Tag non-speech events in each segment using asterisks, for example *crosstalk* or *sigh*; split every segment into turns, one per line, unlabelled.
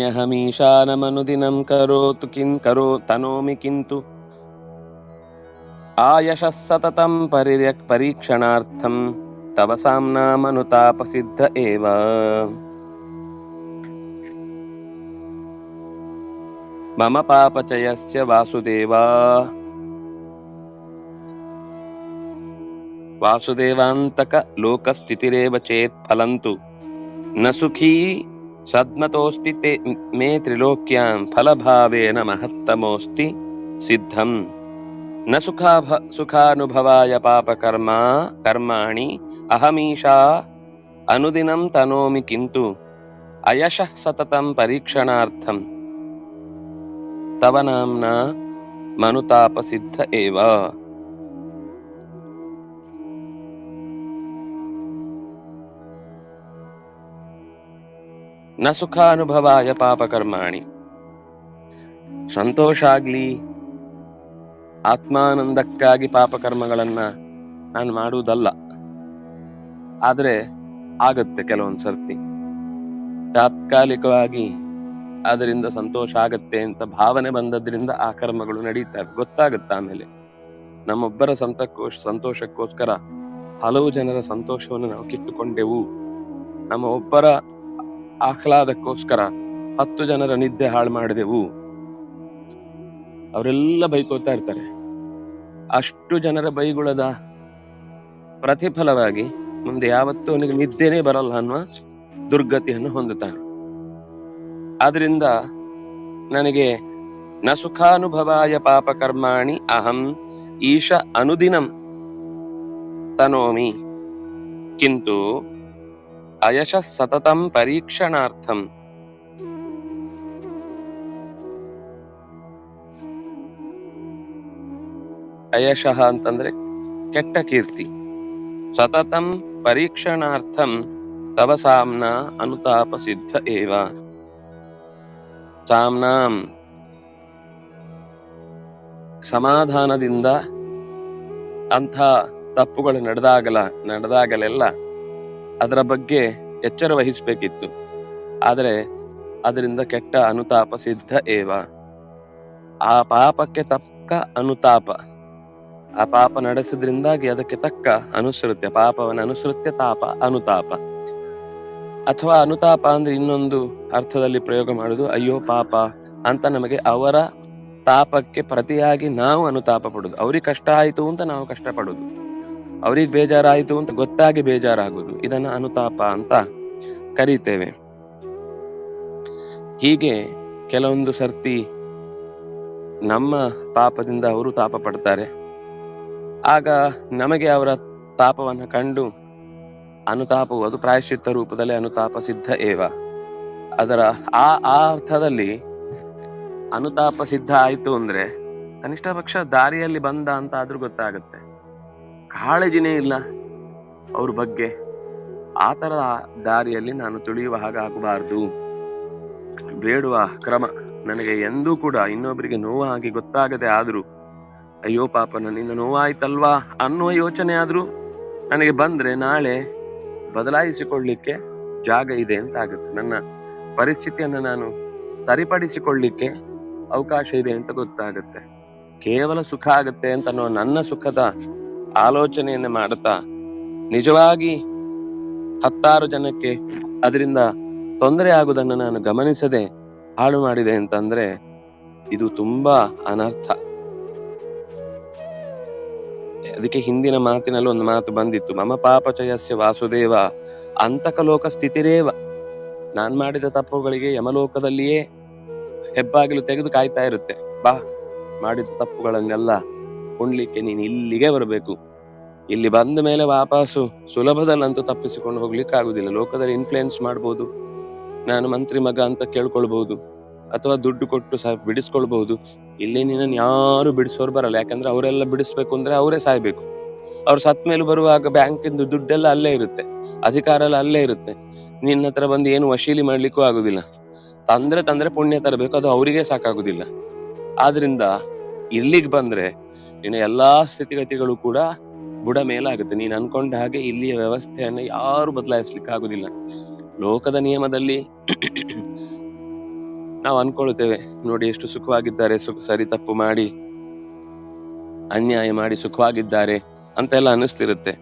नान्यहमीशानमनुदिनं करोतु किं करो तनोमि किन्तु। आयशः सततं परिर्यक् परीक्षणार्थं तव साम्नामनुतापसिद्ध एव। मम पापचयस्य वासुदेवा। वासुदेवान्तकलोकस्थितिरेव चेत् फलं तु न सुखी सद्मतोऽस्ति ते मे त्रिलोक्यां फलभावेन महत्तमोऽस्ति सिद्धम्। न सुखाभ सुखानुभवाय पापकर्मा कर्माणि अहमीशा अनुदिनं तनोमि किन्तु अयशः सततं परीक्षणार्थं तव नाम्ना मनुतापसिद्ध एव। ನ ಸುಖಾನುಭವಾಯ ಪಾಪಕರ್ಮಾಣಿ. ಸಂತೋಷ ಆಗ್ಲಿ ಆತ್ಮಾನಂದಕ್ಕಾಗಿ ಪಾಪಕರ್ಮಗಳನ್ನ ನಾನು ಮಾಡುವುದಲ್ಲ. ಆದ್ರೆ ಆಗತ್ತೆ ಕೆಲವೊಂದು ಸರ್ತಿ ತಾತ್ಕಾಲಿಕವಾಗಿ ಅದರಿಂದ ಸಂತೋಷ ಆಗತ್ತೆ ಅಂತ ಭಾವನೆ ಬಂದದ್ರಿಂದ ಆ ಕರ್ಮಗಳು ನಡೀತವೆ ಗೊತ್ತಾಗತ್ತೆ ಆಮೇಲೆ. ನಮ್ಮೊಬ್ಬರ ಸಂತಕ್ಕೋ ಸಂತೋಷಕ್ಕೋಸ್ಕರ ಹಲವು ಜನರ ಸಂತೋಷವನ್ನು ನಾವು ಕಿತ್ತುಕೊಂಡೆವು. ನಮ್ಮ ಒಬ್ಬರ ಆಹ್ಲಾದಕ್ಕೋಸ್ಕರ ಹತ್ತು ಜನರ ನಿದ್ದೆ ಹಾಳು ಮಾಡಿದೆವು. ಅವರೆಲ್ಲ ಬೈಕೋತಾ ಇರ್ತಾರೆ. ಅಷ್ಟು ಜನರ ಬೈಗುಳದ ಪ್ರತಿಫಲವಾಗಿ ಮುಂದೆ ಯಾವತ್ತೂ ಅವನಿಗೆ ನಿದ್ದೆನೇ ಬರಲ್ಲ ಅನ್ನುವ ದುರ್ಗತಿಯನ್ನು ಹೊಂದುತ್ತಾನೆ ಆದ್ರಿಂದ ನನಗೆ ನ ಸುಖಾನುಭವಾಯ ಪಾಪಕರ್ಮಾಣಿ ಅಹಂ ಈಶ ಅನುದಿನಂ ತನೋಮಿ. ಕಿಂತು ಅಯಶ ಸತತಂ ಪರೀಕ್ಷಣಾರ್ಥಂ. ಅಯಶಃ ಅಂತಂದ್ರೆ ಕೆಟ್ಟ ಕೀರ್ತಿ. ಸತತಂ ಪರೀಕ್ಷಣಾರ್ಥಂ ತವ ಸಾಮ್ನ ಅನುತಾಪ ಸಿದ್ಧ ಏವ. ಸಾಮ್ನಾಂ ಸಮಾಧಾನದಿಂದ ಅಂಥ ತಪ್ಪುಗಳು ನಡೆದಾಗಲ, ನಡೆದಾಗಲೆಲ್ಲ ಅದರ ಬಗ್ಗೆ ಎಚ್ಚರ ವಹಿಸಬೇಕಿತ್ತು. ಆದರೆ ಅದರಿಂದ ಕೆಟ್ಟ ಅನುತಾಪ ಸಿದ್ಧ ಏವ. ಆ ಪಾಪಕ್ಕೆ ತಕ್ಕ ಅನುತಾಪ. ಆ ಪಾಪ ನಡೆಸಿದ್ರಿಂದಾಗಿ ಅದಕ್ಕೆ ತಕ್ಕ ಅನುಸೃತ್ಯ, ಪಾಪವನ್ನು ಅನುಸೃತ್ಯ ತಾಪ, ಅನುತಾಪ. ಅಥವಾ ಅನುತಾಪ ಅಂದ್ರೆ ಇನ್ನೊಂದು ಅರ್ಥದಲ್ಲಿ ಪ್ರಯೋಗ ಮಾಡುದು ಅಯ್ಯೋ ಪಾಪ ಅಂತ ನಮಗೆ ಅವರ ತಾಪಕ್ಕೆ ಪ್ರತಿಯಾಗಿ ನಾವು ಅನುತಾಪ ಪಡುದು ಅವ್ರಿಗೆ ಕಷ್ಟ ಆಯಿತು ಅಂತ ನಾವು ಕಷ್ಟ ಪಡುದು ಅವ್ರಿಗೆ ಬೇಜಾರಾಯಿತು ಅಂತ ಗೊತ್ತಾಗಿ ಬೇಜಾರಾಗುವುದು ಇದನ್ನ ಅನುತಾಪ ಅಂತ ಕರೀತೇವೆ. ಹೀಗೆ ಕೆಲವೊಂದು ಸರ್ತಿ ನಮ್ಮ ಪಾಪದಿಂದ ಅವರು ತಾಪ ಪಡ್ತಾರೆ. ಆಗ ನಮಗೆ ಅವರ ತಾಪವನ್ನು ಕಂಡು ಅನುತಾಪವು, ಅದು ಪ್ರಾಯಶ್ಚಿತ್ತ ರೂಪದಲ್ಲಿ ಅನುತಾಪ ಸಿದ್ಧ ಏವ. ಅದರ ಆ ಆ ಅರ್ಥದಲ್ಲಿ ಅನುತಾಪ ಸಿದ್ಧ ಆಯಿತು ಅಂದ್ರೆ ಕನಿಷ್ಠ ಪಕ್ಷ ದಾರಿಯಲ್ಲಿ ಬಂದ ಅಂತ ಆದ್ರೂ ಗೊತ್ತಾಗುತ್ತೆ. ಕಾಳಜಿನೇ ಇಲ್ಲ ಅವ್ರ ಬಗ್ಗೆ. ಆ ತರ ದಾರಿಯಲ್ಲಿ ನಾನು ತುಳಿಯುವ ಹಾಗಾಗಬಾರ್ದು ಬೇಡುವ ಕ್ರಮ ನನಗೆ ಎಂದೂ ಕೂಡ ಇನ್ನೊಬ್ಬರಿಗೆ ನೋವಾಗಿ ಗೊತ್ತಾಗದೆ ಆದ್ರೂ, ಅಯ್ಯೋ ಪಾಪ, ನನ್ನಿಂದ ನೋವಾಯ್ತಲ್ವಾ? ಅನ್ನುವ ಯೋಚನೆ ಆದ್ರೂ ನನಗೆ ಬಂದ್ರೆ ನಾಳೆ ಬದಲಾಯಿಸಿಕೊಳ್ಳಿಕ್ಕೆ ಜಾಗ ಇದೆ ಅಂತ ಆಗುತ್ತೆ. ನನ್ನ ಪರಿಸ್ಥಿತಿಯನ್ನು ನಾನು ಸರಿಪಡಿಸಿಕೊಳ್ಳಿಕ್ಕೆ ಅವಕಾಶ ಇದೆ ಅಂತ ಗೊತ್ತಾಗುತ್ತೆ. ಕೇವಲ ಸುಖ ಆಗುತ್ತೆ ಅಂತ ಅನ್ನೋ ನನ್ನ ಸುಖದ ಆಲೋಚನೆಯನ್ನ ಮಾಡುತ್ತಾ ನಿಜವಾಗಿ ಹತ್ತಾರು ಜನಕ್ಕೆ ಅದರಿಂದ ತೊಂದರೆ ಆಗುವುದನ್ನು ನಾನು ಗಮನಿಸದೆ ಹಾಳು ಮಾಡಿದೆ ಅಂತಂದ್ರೆ ಇದು ತುಂಬಾ ಅನರ್ಥ. ಅದಕ್ಕೆ ಹಿಂದಿನ ಮಾತಿನಲ್ಲಿ ಒಂದು ಮಾತು ಬಂದಿತ್ತು, ಮಮ ಪಾಪಚಯಸ್ಯ ವಾಸುದೇವ, ಅಂತಕಲೋಕ ಸ್ಥಿತಿರೇವ. ನಾನ್ ಮಾಡಿದ ತಪ್ಪುಗಳಿಗೆ ಯಮಲೋಕದಲ್ಲಿಯೇ ಹೆಬ್ಬಾಗಿಲು ತೆಗೆದು ಕಾಯ್ತಾ ಇರುತ್ತೆ. ಬಾ, ಮಾಡಿದ ತಪ್ಪುಗಳನ್ನೆಲ್ಲ ಉಣ್ಲಿಕ್ಕೆ ನೀನು ಇಲ್ಲಿಗೆ ಬರಬೇಕು. ಇಲ್ಲಿ ಬಂದ ಮೇಲೆ ವಾಪಸ್ಸು ಸುಲಭದಲ್ಲಂತೂ ತಪ್ಪಿಸಿಕೊಂಡು ಹೋಗ್ಲಿಕ್ಕೆ ಆಗುದಿಲ್ಲ ಲೋಕದಲ್ಲಿ ಇನ್ಫ್ಲುಯೆನ್ಸ್ ಮಾಡ್ಬೋದು. ನಾನು ಮಂತ್ರಿ ಮಗ ಅಂತ ಕೇಳ್ಕೊಳ್ಬಹುದು ಅಥವಾ ದುಡ್ಡು ಕೊಟ್ಟು ಸಹ ಬಿಡಿಸ್ಕೊಳ್ಬಹುದು ಇಲ್ಲಿ ನಿನ್ನನ್ನು ಯಾರು ಬಿಡಿಸೋರು ಬರಲ್ಲ. ಯಾಕಂದ್ರೆ ಅವರೆಲ್ಲ ಬಿಡಿಸ್ಬೇಕು ಅಂದ್ರೆ ಅವರೇ ಸಾಯ್ಬೇಕು. ಅವ್ರು ಸತ್ ಮೇಲೆ ಬರುವಾಗ ಬ್ಯಾಂಕಿಂದು ದುಡ್ಡೆಲ್ಲ ಅಲ್ಲೇ ಇರುತ್ತೆ. ಅಧಿಕಾರ ಎಲ್ಲ ಅಲ್ಲೇ ಇರುತ್ತೆ. ನಿನ್ನ ಹತ್ರ ಬಂದು ಏನು ವಶೀಲಿ ಮಾಡ್ಲಿಕ್ಕೂ ಆಗುದಿಲ್ಲ. ತಂದ್ರೆ ತಂದ್ರೆ ಪುಣ್ಯ ತರಬೇಕು. ಅದು ಅವರಿಗೆ ಸಾಕಾಗುದಿಲ್ಲ. ಆದ್ರಿಂದ ಇಲ್ಲಿಗೆ ಬಂದ್ರೆ ನಿನ್ನ ಎಲ್ಲಾ ಸ್ಥಿತಿಗತಿಗಳು ಕೂಡ ಬುಡ ಮೇಲಾಗುತ್ತೆ. ನೀನ್ ಅನ್ಕೊಂಡ ಹಾಗೆ ಇಲ್ಲಿಯ ವ್ಯವಸ್ಥೆಯನ್ನ ಯಾರು ಬದಲಾಯಿಸ್ಲಿಕ್ಕೆ ಆಗುದಿಲ್ಲ ಲೋಕದ ನಿಯಮದಲ್ಲಿ ನಾವು ಅನ್ಕೊಳ್ತೇವೆ, ನೋಡಿ ಎಷ್ಟು ಸುಖವಾಗಿದ್ದಾರೆ ಸುಖ ಸರಿ ತಪ್ಪು ಮಾಡಿ, ಅನ್ಯಾಯ ಮಾಡಿ ಸುಖವಾಗಿದ್ದಾರೆ ಅಂತೆಲ್ಲ ಅನ್ನಿಸ್ತಿರುತ್ತೆ.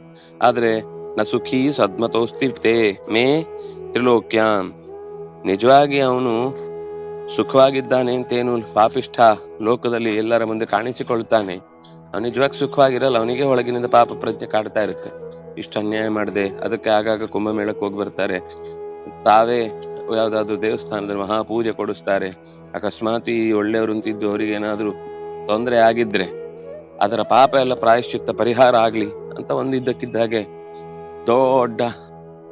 ಆದ್ರೆ ನ ಸುಖಿ ಸದ್ಮತೋಸ್ತಿರ್ತೆ ಮೇ ತ್ರಿಲೋಕ್ಯಾಂ. ನಿಜವಾಗಿ ಅವನು ಸುಖವಾಗಿದ್ದಾನೆ ಅಂತೇನು ಪಾಪಿಷ್ಠ ಲೋಕದಲ್ಲಿ ಎಲ್ಲರ ಮುಂದೆ ಕಾಣಿಸಿಕೊಳ್ತಾನೆ. ಅವನು ನಿಜವಾಗಿ ಸುಖವಾಗಿರಲ್ಲ, ಅವನಿಗೆ ಒಳಗಿನಿಂದ ಪಾಪ ಪ್ರಜ್ಞೆ ಕಾಡ್ತಾ ಇರುತ್ತೆ. ಇಷ್ಟು ಅನ್ಯಾಯ ಮಾಡಿದೆ, ಅದಕ್ಕೆ ಆಗಾಗ ಕುಂಭಮೇಳಕ್ಕೆ ಹೋಗಿ ಬರ್ತಾರೆ. ತಾವೇ ಯಾವ್ದಾದ್ರು ದೇವಸ್ಥಾನದಲ್ಲಿ ಮಹಾಪೂಜೆ ಕೊಡಿಸ್ತಾರೆ. ಅಕಸ್ಮಾತ್ ಈ ಒಳ್ಳೆಯವರು ಅಂತಿದ್ದು ಅವರಿಗೆ ಏನಾದ್ರೂ ತೊಂದರೆ ಆಗಿದ್ರೆ, ಅದರ ಪಾಪ ಎಲ್ಲ ಪ್ರಾಯಶ್ಚಿತ್ತ ಪರಿಹಾರ ಆಗ್ಲಿ ಅಂತ ಒಂದಿದ್ದಕ್ಕಿದ್ದ ಇದ್ದಕ್ಕಿದ್ದಾಗೆ ದೊಡ್ಡ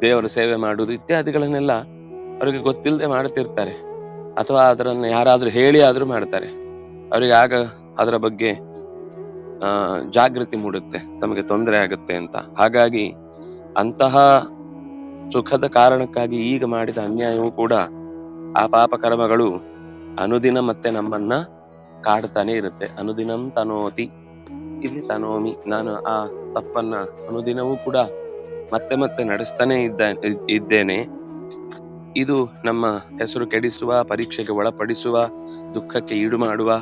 ದೇವರ ಸೇವೆ ಮಾಡುವುದು ಇತ್ಯಾದಿಗಳನ್ನೆಲ್ಲ ಅವರಿಗೆ ಗೊತ್ತಿಲ್ಲದೆ ಮಾಡ್ತಿರ್ತಾರೆ. ಅಥವಾ ಅದರನ್ನು ಯಾರಾದ್ರೂ ಹೇಳಿ ಆದ್ರೂ ಮಾಡ್ತಾರೆ. ಅವರಿಗೆ ಆಗ ಅದರ ಬಗ್ಗೆ ಜಾಗೃತಿ ಮೂಡುತ್ತೆ, ತಮಗೆ ತೊಂದರೆ ಆಗುತ್ತೆ ಅಂತ. ಹಾಗಾಗಿ ಅಂತಹ ಸುಖದ ಕಾರಣಕ್ಕಾಗಿ ಈಗ ಮಾಡಿದ ಅನ್ಯಾಯವೂ ಕೂಡ ಆ ಪಾಪ ಕರ್ಮಗಳು ಅನುದಿನ ಮತ್ತೆ ನಮ್ಮನ್ನ ಕಾಡ್ತಾನೆ ಇರುತ್ತೆ. ಅನುದಿನಂ ತನೋತಿ, ಇಲ್ಲಿ ತನೋಮಿ. ನಾನು ಆ ತಪ್ಪನ್ನ ಅನುದಿನವೂ ಕೂಡ ಮತ್ತೆ ಮತ್ತೆ ನಡೆಸ್ತಾನೆ ಇದ್ದ, ಇದ್ದೇನೆ. ಇದು ನಮ್ಮ ಹೆಸರು ಕೆಡಿಸುವ, ಪರೀಕ್ಷೆಗೆ ಒಳಪಡಿಸುವ, ದುಃಖಕ್ಕೆ ಈಡು ಮಾಡುವ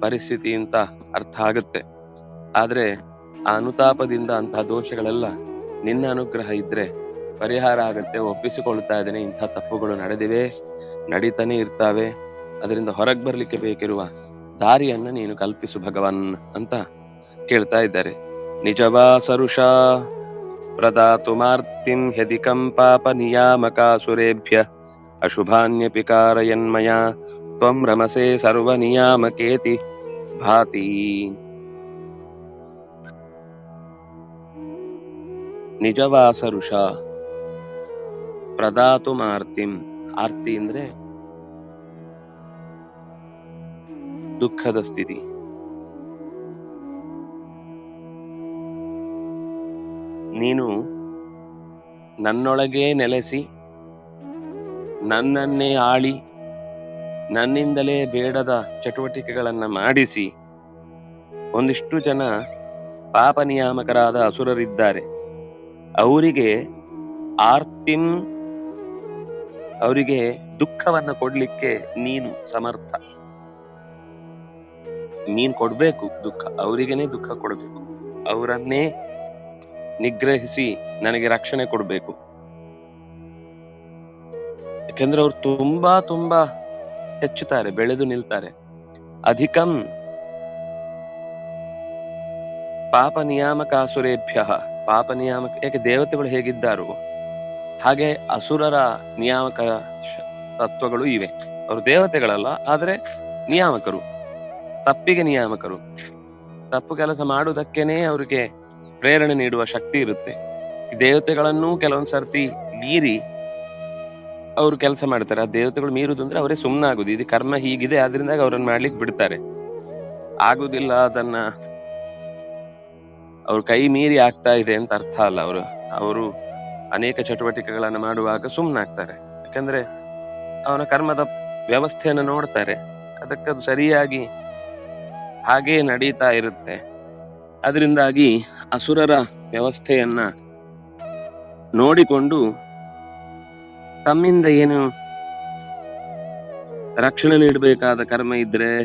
ಪರಿಸ್ಥಿತಿ ಅಂತ ಅರ್ಥ ಆಗುತ್ತೆ. ಆದ್ರೆ ಆ ಅನುತಾಪದಿಂದ ಅಂತಹ ದೋಷಗಳೆಲ್ಲ ನಿನ್ನ ಅನುಗ್ರಹ ಇದ್ರೆ ಪರಿಹಾರ ಆಗತ್ತೆ, ಒಪ್ಪಿಸಿಕೊಳ್ತಾ ಇದ್ದೇನೆ. ಇಂಥ ತಪ್ಪುಗಳು ನಡೆದಿವೆ, ನಡೀತಾನೆ ಇರ್ತಾವೆ. ಅದರಿಂದ ಹೊರಗೆ ಬರ್ಲಿಕ್ಕೆ ಬೇಕಿರುವ ದಾರಿಯನ್ನ ನೀನು ಕಲ್ಪಿಸು ಭಗವನ್ ಅಂತ ಕೇಳ್ತಾ ಇದ್ದಾರೆ. ನಿಜವಾ ಸರುಷ. ಪ್ರದಾತು ಮಾರ್ತಿಂ ಪಾಪ ನಿಯಾಮಕಾಸುರೇಭ್ಯ ಅಶುಭಾನ್ಯಪಿ ಕಾರಯನ್ಮಯ ತ್ವಂ ರಮಸೆ ಸರ್ವ ನಿಯಾಮಕೇತಿ. ಭಾತಿ. ನಿಜವಾಸರುಷ. ಪ್ರದಾತು ಮಾರ್ತಿಂ. ಆರ್ತಿ ಅಂದ್ರೆ ದುಃಖದ ಸ್ಥಿತಿ. ನೀನು ನನ್ನೊಳಗೆ ನೆಲೆಸಿ, ನನ್ನನ್ನೇ ಆಳಿ, ನನ್ನಿಂದಲೇ ಬೇಡದ ಚಟುವಟಿಕೆಗಳನ್ನು ಮಾಡಿಸಿ, ಒಂದಿಷ್ಟು ಜನ ಪಾಪ ನಿಯಾಮಕರಾದ ಅಸುರರಿದ್ದಾರೆ. ಅವರಿಗೆ ಆರ್ತಿಂ ಅವರಿಗೆ ದುಃಖವನ್ನ ಕೊಡ್ಲಿಕ್ಕೆ ನೀನು ಸಮರ್ಥ. ನೀನ್ ಕೊಡ್ಬೇಕು ದುಃಖ, ಅವರಿಗೇನೆ ದುಃಖ ಕೊಡ್ಬೇಕು. ಅವರನ್ನೇ ನಿಗ್ರಹಿಸಿ ನನಗೆ ರಕ್ಷಣೆ ಕೊಡ್ಬೇಕು. ಯಾಕೆಂದ್ರೆ ಅವ್ರು ತುಂಬಾ ತುಂಬಾ ಹೆಚ್ಚುತ್ತಾರೆ, ಬೆಳೆದು ನಿಲ್ತಾರೆ. ಅಧಿಕಂ ಪಾಪ ನಿಯಾಮಕ ಅಸುರೇಭ್ಯ ಪಾಪ ನಿಯಾಮಕ ಯಾಕೆ ದೇವತೆಗಳು ಹೇಗಿದ್ದಾರೋ, ಹಾಗೆ ಅಸುರರ ನಿಯಾಮಕ ತತ್ವಗಳು ಇವೆ. ಅವರು ದೇವತೆಗಳಲ್ಲ, ಆದ್ರೆ ನಿಯಾಮಕರು, ತಪ್ಪಿಗೆ ನಿಯಾಮಕರು. ತಪ್ಪು ಕೆಲಸ ಮಾಡುವುದಕ್ಕೇನೆ ಅವರಿಗೆ ಪ್ರೇರಣೆ ನೀಡುವ ಶಕ್ತಿ ಇರುತ್ತೆ. ದೇವತೆಗಳನ್ನು ಕೆಲವೊಂದ್ ಸರ್ತಿ ಮೀರಿ ಅವರು ಕೆಲಸ ಮಾಡ್ತಾರೆ. ಆ ದೇವತೆಗಳು ಮೀರುದು ಅಂದ್ರೆ ಅವರೇ ಸುಮ್ಮನಾಗುದು ಇದು ಕರ್ಮ ಹೀಗಿದೆ ಆದ್ರಿಂದ ಅವರನ್ನು ಮಾಡ್ಲಿಕ್ಕೆ ಬಿಡ್ತಾರೆ. ಆಗುದಿಲ್ಲ ಅದನ್ನ ಅವ್ರ ಕೈ ಮೀರಿ ಆಗ್ತಾ ಇದೆ ಅಂತ ಅರ್ಥ ಅಲ್ಲ ಅವರು. ಅವರು ಅನೇಕ ಚಟುವಟಿಕೆಗಳನ್ನು ಮಾಡುವಾಗ ಸುಮ್ಮನಾಗ್ತಾರೆ ಯಾಕಂದ್ರೆ ಅವನ ಕರ್ಮದ ವ್ಯವಸ್ಥೆಯನ್ನು ನೋಡ್ತಾರೆ. ಅದಕ್ಕದು ಸರಿಯಾಗಿ ಹಾಗೇ ನಡೀತಾ ಇರುತ್ತೆ. ಅದರಿಂದಾಗಿ ಅಸುರರ ವ್ಯವಸ್ಥೆಯನ್ನ ನೋಡಿಕೊಂಡು ತಮ್ಮಿಂದ ಏನು ರಕ್ಷಣೆ ನೀಡಬೇಕಾದ ಕರ್ಮ ಇದ್ರೆ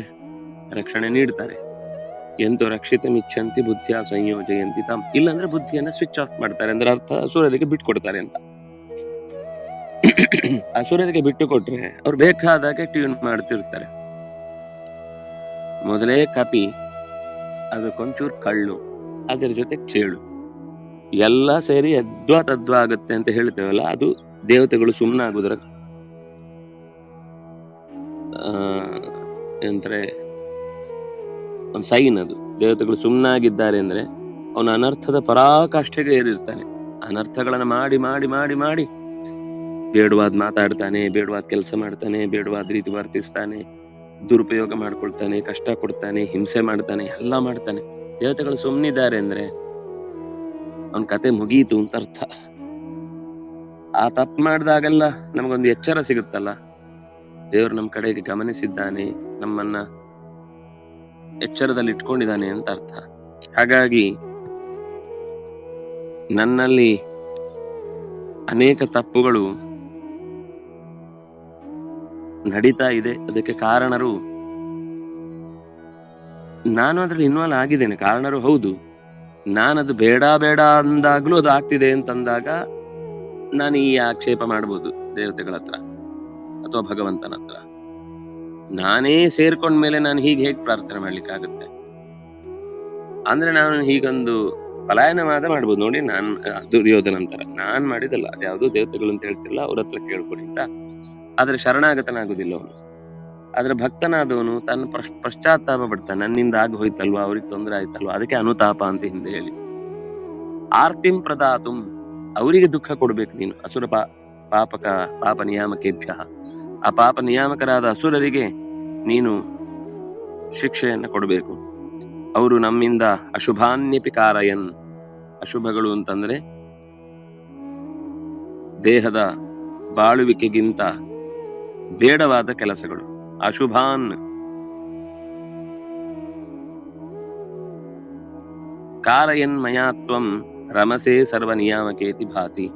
ರಕ್ಷಣೆ ನೀಡ್ತಾರೆ. ಎಂತೋ ರಕ್ಷಿತ ಮಿಚ್ಚಂತಿ ಬುದ್ಧಿಯ ಸಂಯೋಜಯಂತಿ ತಮ್ ಇಲ್ಲಾಂದ್ರೆ ಬುದ್ಧಿಯನ್ನ ಸ್ವಿಚ್ ಆಫ್ ಮಾಡ್ತಾರೆ. ಅಂದ್ರೆ ಅರ್ಥ ಅಸುರರಿಗೆ ಬಿಟ್ಕೊಡ್ತಾರೆ ಅಂತ. *coughs* ಅಸುರರಿಗೆ ಬಿಟ್ಟು ಕೊಟ್ರೆ ಅವ್ರು ಬೇಕಾದಾಗೆ ಟ್ಯೂನ್ ಮಾಡ್ತಿರ್ತಾರೆ. ಮೊದಲೇ ಕಪಿ ಅದಕ್ಕೊಂಚೂರು ಕಳ್ಳು, ಅದ್ರ ಜೊತೆ ಚೇಳು. ಎಲ್ಲ ಸೇರಿ ಅದ್ವಾ ತದ್ವಾ ಆಗುತ್ತೆ ಅಂತ ಹೇಳ್ತೇವಲ್ಲ, ಅದು ದೇವತೆಗಳು ಸುಮ್ಮನಾಗುವುದರ ಆ ಎಂದ್ರೆ ಒಂದು ಸೈನ್ ಅದು. ದೇವತೆಗಳು ಸುಮ್ಮನಾಗಿದ್ದಾರೆ ಅಂದ್ರೆ ಅವನು ಅನರ್ಥದ ಪರಾಕಾಷ್ಠೆಗೆ ಏರಿರ್ತಾನೆ. ಅನರ್ಥಗಳನ್ನ ಮಾಡಿ ಮಾಡಿ ಮಾಡಿ ಮಾಡಿ ಬೇಡವಾದ್ ಮಾತಾಡ್ತಾನೆ, ಬೇಡವಾದ ಕೆಲಸ ಮಾಡ್ತಾನೆ, ಬೇಡವಾದ ರೀತಿ ವರ್ತಿಸ್ತಾನೆ, ದುರುಪಯೋಗ ಮಾಡ್ಕೊಳ್ತಾನೆ, ಕಷ್ಟ ಕೊಡ್ತಾನೆ, ಹಿಂಸೆ ಮಾಡ್ತಾನೆ ಎಲ್ಲ ಮಾಡ್ತಾನೆ. ದೇವತೆಗಳು ಸುಮ್ಮನಿದ್ದಾರೆ ಅಂದ್ರೆ ಅವನ ಕತೆ ಮುಗೀತು ಅಂತ ಅರ್ಥ. ಆ ತಪ್ಪು ಮಾಡಿದಾಗೆಲ್ಲ ನಮಗೊಂದು ಎಚ್ಚರ ಸಿಗುತ್ತಲ್ಲ? ದೇವ್ರು ನಮ್ಮ ಕಡೆಗೆ ಗಮನಿಸಿದ್ದಾನೆ, ನಮ್ಮನ್ನ ಎಚ್ಚರದಲ್ಲಿ ಇಟ್ಕೊಂಡಿದ್ದಾನೆ ಅಂತ ಅರ್ಥ. ಹಾಗಾಗಿ ನನ್ನಲ್ಲಿ ಅನೇಕ ತಪ್ಪುಗಳು ನಡೀತಾ ಇದೆ. ಅದಕ್ಕೆ ಕಾರಣರು ನಾನು ಅದ್ರಲ್ಲಿ ಇನ್ವಾಲ್ವ್ ಆಗಿದ್ದೇನೆ. ಕಾರಣರು ಹೌದು. ನಾನದು ಬೇಡ ಬೇಡ ಅಂದಾಗ್ಲೂ ಅದು ಆಗ್ತಿದೆ ಅಂತಂದಾಗ ನಾನು ಈ ಆಕ್ಷೇಪ ಮಾಡ್ಬೋದು ದೇವತೆಗಳ ಹತ್ರ ಅಥವಾ ಭಗವಂತನ ಹತ್ರ. ನಾನೇ ಸೇರ್ಕೊಂಡ್ಮೇಲೆ ನಾನು ಹೀಗೆ ಹೇಗೆ ಪ್ರಾರ್ಥನೆ ಮಾಡ್ಲಿಕ್ಕಾಗುತ್ತೆ? ಅಂದ್ರೆ ನಾನು ಹೀಗೊಂದು ಪಲಾಯನವಾದ ಮಾಡ್ಬೋದು. ನೋಡಿ, ನಾನ್ ದುರ್ಯೋಧನ ಅಂತಾರ. ನಾನ್ ಮಾಡಿದಲ್ಲ ಅದ್ಯಾವುದೋ ದೇವತೆಗಳು ಅಂತ ಹೇಳ್ತಿಲ್ಲ ಅವ್ರ ಹತ್ರ ಕೇಳ್ಕೊಡಿ ಅಂತ. ಆದ್ರೆ ಶರಣಾಗತನಾಗುದಿಲ್ಲ ಅವನು. ಆದ್ರೆ ಭಕ್ತನಾದವನು ತನ್ನ ಪಶ್- ಪಶ್ಚಾತ್ತಾಪ ಪಡ್ತಾನೆ. ನನ್ನಿಂದ ಆಗ ಹೋಯ್ತಲ್ವಾ? ಅವ್ರಿಗೆ ತೊಂದರೆ ಆಯ್ತಲ್ವಾ? ಅದಕ್ಕೆ ಅನುತಾಪ ಅಂತ ಹಿಂದೆ ಹೇಳಿ. ಆರ್ತಿಂ ಪ್ರದಾತುಂ, ಅವರಿಗೆ ದುಃಖ ಕೊಡ್ಬೇಕು ನೀನು. ಅಸುರ ಪಾಪಕ, ಪಾಪ ನಿಯಾಮಕೇಭ್ಯ. ಆ ಪಾಪ ನಿಯಾಮಕರಾದ ಅಸುರರಿಗೆ ನೀನು ಶಿಕ್ಷೆಯನ್ನು ಕೊಡಬೇಕು. ಅವರು ನಮ್ಮಿಂದ ಅಶುಭಾನ್ಯಪಿ ಕಾರಯನ್ ಅಶುಭಗಳು ಅಂತಂದ್ರೆ ದೇಹದ ಬಾಳುವಿಕೆಗಿಂತ ಬೇಡವಾದ ಕೆಲಸಗಳು. ಅಶುಭಾನ್. ಕಾರಯನ್ ಮಯಾತ್ವಂ ರಮಸೆ ಸರ್ವ ನಿಯಾಮಕೇತಿ ಭಾತಿ.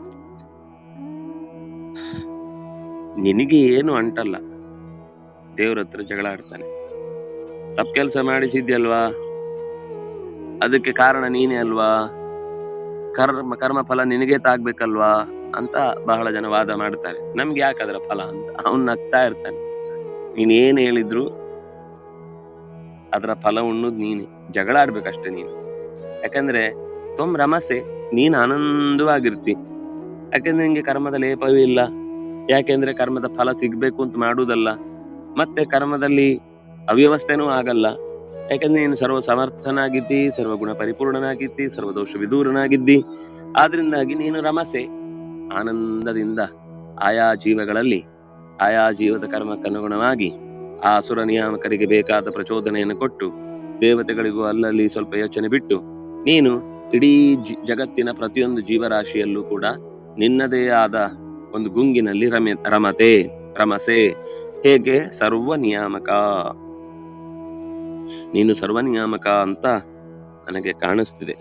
ನಿನಗೆ ಏನು ಅಂಟಲ್ಲ. ದೇವ್ರ ಹತ್ರ ಜಗಳ ಆಡ್ತಾನೆ. ತಪ್ಪು ಕೆಲಸ ಮಾಡಿಸಿದ್ಯಲ್ವಾ? ಅದಕ್ಕೆ ಕಾರಣ ನೀನೇ ಅಲ್ವಾ? ಕರ್ಮ ಕರ್ಮ ಫಲ ನಿನಗೆ ತಾಗ್ಬೇಕಲ್ವಾ? ಅಂತ ಬಹಳ ಜನ ವಾದ ಮಾಡ್ತಾರೆ. ನಮ್ಗೆ ಯಾಕಾದ್ರ ಫಲ ಅಂತ. ಅವನ್ ನಗ್ತಾ ಇರ್ತಾನೆ. ನೀನ್ ಏನ್ ಹೇಳಿದ್ರು ಅದರ ಫಲ ಉಣ್ಣುದು ನೀನೆ. ಜಗಳ ಆಡ್ಬೇಕಷ್ಟೇ ನೀನು. ಯಾಕಂದ್ರೆ ತೊಮ್ ರಮಸೆ, ನೀನ್ ಆನಂದವಾಗಿರ್ತಿ. ಯಾಕಂದ್ರೆ ನಿಂಗೆ ಕರ್ಮದ ಲೇಪವೂ ಇಲ್ಲ. ಯಾಕೆಂದ್ರೆ ಕರ್ಮದ ಫಲ ಸಿಗ್ಬೇಕು ಅಂತ ಮಾಡುವುದಲ್ಲ, ಮತ್ತೆ ಕರ್ಮದಲ್ಲಿ ಅವ್ಯವಸ್ಥೆನೂ ಆಗಲ್ಲ. ಯಾಕಂದ್ರೆ ನೀನು ಸರ್ವ ಸಮರ್ಥನಾಗಿದ್ದಿ ಸರ್ವಗುಣ ಪರಿಪೂರ್ಣನಾಗಿದ್ದಿ ಸರ್ವದೋಷ ವಿದೂರನಾಗಿದ್ದಿ. ಆದ್ರಿಂದಾಗಿ ನೀನು ರಮಸೆ. ಆನಂದದಿಂದ ಆಯಾ ಜೀವಗಳಲ್ಲಿ, ಆಯಾ ಜೀವದ ಕರ್ಮಕ್ಕನುಗುಣವಾಗಿ ಆ ಸುರ ನಿಯಾಮಕರಿಗೆ ಬೇಕಾದ ಪ್ರಚೋದನೆಯನ್ನು ಕೊಟ್ಟು, ದೇವತೆಗಳಿಗೂ ಅಲ್ಲಲ್ಲಿ ಸ್ವಲ್ಪ ಯೋಚನೆ ಬಿಟ್ಟು, ನೀನು ಇಡೀ ಜಗತ್ತಿನ ಪ್ರತಿಯೊಂದು ಜೀವರಾಶಿಯಲ್ಲೂ ಕೂಡ ನಿನ್ನದೇ ಆದ ಒಂದು ಗುಂಗಿನಲ್ಲಿ ರಮೆ ರಮತೆ, ರಮಸೆ. ಹೇಗೆ? ಸರ್ವ ನಿಯಾಮಕ ನೀನು ಸರ್ವ ನಿಯಾಮಕ ಅಂತ ನನಗೆ ಕಾಣಿಸ್ತಿದೆ.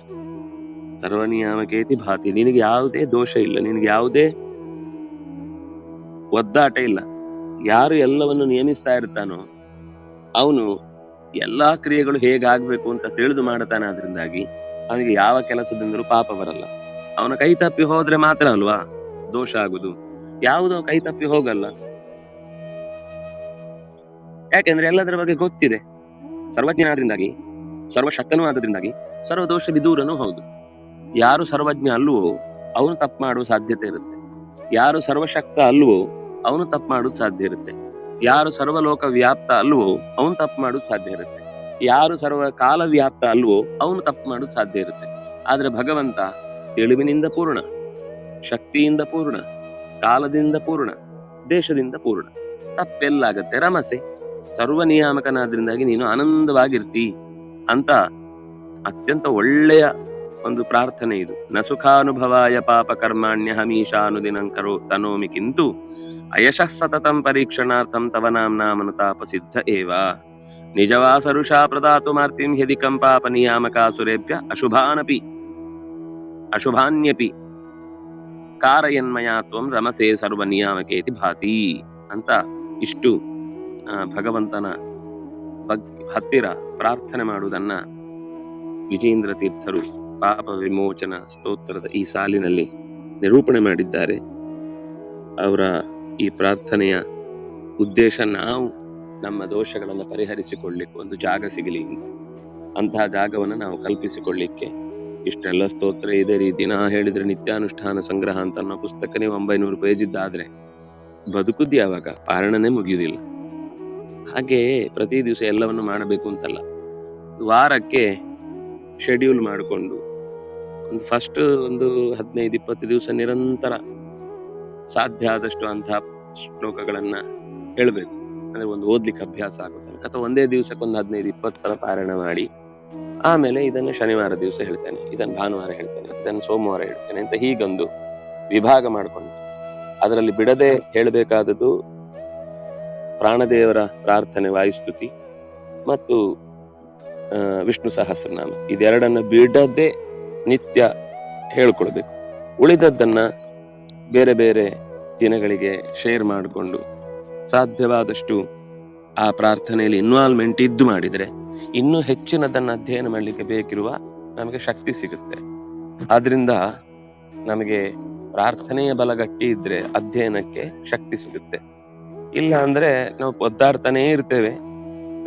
ಸರ್ವ ನಿಯಾಮಕೇತಿ ಭಾತಿ. ನಿನಗೆ ಯಾವುದೇ ದೋಷ ಇಲ್ಲ. ನಿನಗೆ ಯಾವುದೇ ಒದ್ದಾಟ ಇಲ್ಲ. ಯಾರು ಎಲ್ಲವನ್ನು ನಿಯಮಿಸ್ತಾ ಇರ್ತಾನೋ ಅವನು ಎಲ್ಲಾ ಕ್ರಿಯೆಗಳು ಹೇಗಾಗ್ಬೇಕು ಅಂತ ತಿಳಿದು ಮಾಡ್ತಾನೆ ಅದರಿಂದಾಗಿ ಅವನಿಗೆ ಯಾವ ಕೆಲಸದಿಂದಲೂ ಪಾಪ ಬರಲ್ಲ. ಅವನ ಕೈ ತಪ್ಪಿ ಹೋದ್ರೆ ಮಾತ್ರ ಅಲ್ವಾ? ದೋಷ ಆಗುದು. ಯಾವುದೋ ಕೈ ತಪ್ಪಿ ಹೋಗಲ್ಲ. ಯಾಕೆಂದ್ರೆ ಎಲ್ಲದರ ಬಗ್ಗೆ ಗೊತ್ತಿದೆ. ಸರ್ವಜ್ಞನಾದ್ರಿಂದಾಗಿ, ಸರ್ವಶಕ್ತನೂ ಆದ್ರಿಂದಾಗಿ ಸರ್ವದೋಷ ವಿದೂರನೂ ಹೌದು. ಯಾರು ಸರ್ವಜ್ಞ ಅಲ್ವೋ ಅವನು ತಪ್ಪು ಮಾಡುವ ಸಾಧ್ಯತೆ ಇರುತ್ತೆ. ಯಾರು ಸರ್ವಶಕ್ತ ಅಲ್ವೋ ಅವನು ತಪ್ಪು ಮಾಡೋದು ಸಾಧ್ಯ ಇರುತ್ತೆ. ಯಾರು ಸರ್ವಲೋಕ ವ್ಯಾಪ್ತ ಅಲ್ವೋ ಅವನು ತಪ್ಪು ಮಾಡೋದು ಸಾಧ್ಯ ಇರುತ್ತೆ. ಯಾರು ಸರ್ವ ಕಾಲ ವ್ಯಾಪ್ತ ಅಲ್ವೋ ಅವನು ತಪ್ಪು ಮಾಡೋದು ಸಾಧ್ಯ ಇರುತ್ತೆ. ಆದ್ರೆ ಭಗವಂತ, ತಿಳಿವಿನಿಂದ ಪೂರ್ಣ. ಶಕ್ತಿಯಿಂದ ಪೂರ್ಣ, ಕಾಲದಿಂದ ಪೂರ್ಣ, ದೇಶದಿಂದ ಪೂರ್ಣ. ತಪ್ಪೆಲ್ಲಾಗತ್ತೆ. ರಮಸೆ ಸರ್ವ ನಿಯಾಮಕನಾದ್ರಿಂದಾಗಿ ನೀನು ಆನಂದವಾಗಿರ್ತಿ ಅಂತ ಅತ್ಯಂತ ಒಳ್ಳೆಯ ಒಂದು ಪ್ರಾರ್ಥನೆ ಇದು. ನ ಸುಖಾನುಭವಾಯ ಪಾಪ ಕರ್ಮಾಣ್ಯ ಹಮೀಶಾನುದಿನಂ ಕರೋ ತನೋಮಿ ಕಿಂತು ಅಯಶಃ ಸತತಂ ಪರೀಕ್ಷಣಾರ್ಥಂ ತವ ನಾಮನುತಾಪ ಸಿದ್ಧ ಏವ. ನಿಜವಾ ಸರುಷಾ ಪ್ರದಾತು ಮಾರ್ತಿಂ ಹ್ಯಧಿಕಂ ಪಾಪ ನಿಯಾಮಕಾಸುರೇಭ್ಯ ಅಶುಭಾನಪಿ, ಅಶುಭಾನ್ಯಪಿ. ಕಾರಯನ್ಮಯಾ ರಮಸೇ ಸರ್ವ ನಿಯಾಮಕೇತಿ ಭಾತಿ ಅಂತ ಇಷ್ಟು ಭಗವಂತನ ಹತ್ತಿರ ಪ್ರಾರ್ಥನೆ ಮಾಡುವುದನ್ನ ವಿಜೇಂದ್ರ ತೀರ್ಥರು ಪಾಪ ವಿಮೋಚನ ಸ್ತೋತ್ರದ ಈ ಸಾಲಿನಲ್ಲಿ ನಿರೂಪಣೆ ಮಾಡಿದ್ದಾರೆ. ಅವರ ಈ ಪ್ರಾರ್ಥನೆಯ ಉದ್ದೇಶ ನಾವು ನಮ್ಮ ದೋಷಗಳನ್ನು ಪರಿಹರಿಸಿಕೊಳ್ಳಿಕ್ಕೆ ಒಂದು ಜಾಗ ಸಿಗಲಿ ಅಂತ. ಅಂತಹ ಜಾಗವನ್ನು ನಾವು ಕಲ್ಪಿಸಿಕೊಳ್ಳಿಕ್ಕೆ ಇಷ್ಟೆಲ್ಲ ಸ್ತೋತ್ರ ಇದೇ ರೀತಿ ನಾ ಹೇಳಿದ್ರೆ ನಿತ್ಯಾನುಷ್ಠಾನ ಸಂಗ್ರಹ ಅಂತ ಅನ್ನೋ ಪುಸ್ತಕನೇ ಒಂಬೈನೂರು ಪೇಜ್ ಇದ್ದಾದ್ರೆ ಬದುಕುದು ಯಾವಾಗ? ಪಾರಣನೇ ಮುಗಿಯುವುದಿಲ್ಲ ಹಾಗೆ ಪ್ರತಿ ದಿವಸ ಎಲ್ಲವನ್ನು ಮಾಡಬೇಕು ಅಂತಲ್ಲ. ವಾರಕ್ಕೆ ಶೆಡ್ಯೂಲ್ ಮಾಡಿಕೊಂಡು ಒಂದು ಫಸ್ಟ್ ಒಂದು ಹದಿನೈದು, ಇಪ್ಪತ್ತು ದಿವಸ ನಿರಂತರ ಸಾಧ್ಯ ಆದಷ್ಟು ಅಂತಹ ಶ್ಲೋಕಗಳನ್ನ ಹೇಳಬೇಕು. ಅಂದ್ರೆ ಒಂದು ಓದ್ಲಿಕ್ಕೆ ಅಭ್ಯಾಸ ಆಗುತ್ತೆ ಅಥವಾ ಒಂದೇ ದಿವಸಕ್ಕೊಂದು ಹದಿನೈದು, ಇಪ್ಪತ್ತು ಸಲ ಪಾರಾಯಣ ಮಾಡಿ ಆಮೇಲೆ ಇದನ್ನು ಶನಿವಾರ ದಿವಸ ಹೇಳ್ತೇನೆ, ಇದನ್ನು ಭಾನುವಾರ ಹೇಳ್ತೇನೆ, ಇದನ್ನು ಸೋಮವಾರ ಹೇಳ್ತೇನೆ ಅಂತ ಹೀಗೊಂದು ವಿಭಾಗ ಮಾಡಿಕೊಂಡು ಅದರಲ್ಲಿ ಬಿಡದೆ ಹೇಳಬೇಕಾದದ್ದು ಪ್ರಾಣದೇವರ ಪ್ರಾರ್ಥನೆ ವಾಯುಸ್ತುತಿ ಮತ್ತು ವಿಷ್ಣು ಸಹಸ್ರನಾಮ. ಇದೆರಡನ್ನ ಬಿಡದೆ ನಿತ್ಯ ಹೇಳ್ಕೊಳ್ಬೇಕು. ಉಳಿದದ್ದನ್ನ ಬೇರೆ ಬೇರೆ ದಿನಗಳಿಗೆ ಶೇರ್ ಮಾಡಿಕೊಂಡು ಸಾಧ್ಯವಾದಷ್ಟು ಆ ಪ್ರಾರ್ಥನೆಯಲ್ಲಿ ಇನ್ವಾಲ್ವ್ಮೆಂಟ್ ಇದ್ದು ಮಾಡಿದ್ರೆ ಇನ್ನೂ ಹೆಚ್ಚಿನದನ್ನ ಅಧ್ಯಯನ ಮಾಡಲಿಕ್ಕೆ ಬೇಕಿರುವ ನಮಗೆ ಶಕ್ತಿ ಸಿಗುತ್ತೆ. ಆದ್ರಿಂದ ನಮಗೆ ಪ್ರಾರ್ಥನೆಯ ಬಲ ಗಟ್ಟಿ ಇದ್ರೆ ಅಧ್ಯಯನಕ್ಕೆ ಶಕ್ತಿ ಸಿಗುತ್ತೆ. ಇಲ್ಲ ಅಂದ್ರೆ ನಾವು ಒದ್ದಾಡ್ತಾನೇ ಇರ್ತೇವೆ.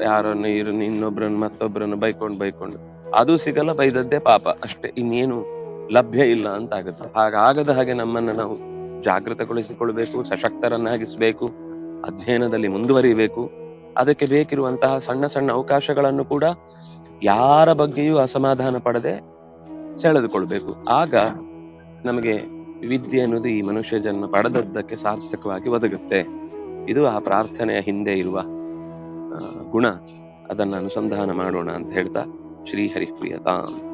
ಯಾರನ್ನು ಇರನ್ನು ಇನ್ನೊಬ್ರನ್ನು ಮತ್ತೊಬ್ಬರನ್ನು ಬೈಕೊಂಡು ಬೈಕೊಂಡು. ಅದು ಸಿಗಲ್ಲ, ಬೈದದ್ದೇ ಪಾಪ. ಅಷ್ಟೇ, ಇನ್ನೇನು ಲಭ್ಯ ಇಲ್ಲ ಅಂತ ಆಗುತ್ತೆ. ಹಾಗಾಗದ ಹಾಗೆ ನಮ್ಮನ್ನ ನಾವು ಜಾಗೃತಗೊಳಿಸಿಕೊಳ್ಬೇಕು, ಸಶಕ್ತರನ್ನಾಗಿಸ್ಬೇಕು, ಅಧ್ಯಯನದಲ್ಲಿ ಮುಂದುವರಿಬೇಕು. ಅದಕ್ಕೆ ಬೇಕಿರುವಂತಹ ಸಣ್ಣ ಸಣ್ಣ ಅವಕಾಶಗಳನ್ನು ಕೂಡ ಯಾರ ಬಗ್ಗೆಯೂ ಅಸಮಾಧಾನ ಪಡದೆ ಸೆಳೆದುಕೊಳ್ಬೇಕು. ಆಗ ನಮಗೆ ವಿದ್ಯೆ ಅನ್ನೋದು ಈ ಮನುಷ್ಯ ಜನ್ಮ ಪಡೆದದ್ದಕ್ಕೆ ಸಾರ್ಥಕವಾಗಿ ಒದಗುತ್ತೆ. ಇದು ಆ ಪ್ರಾರ್ಥನೆಯ ಹಿಂದೆ ಇರುವ ಗುಣ. ಅದನ್ನ ಅನುಸಂಧಾನ ಮಾಡೋಣ ಅಂತ ಹೇಳ್ತಾ ಶ್ರೀಹರಿ ಪ್ರಿಯತಾಂ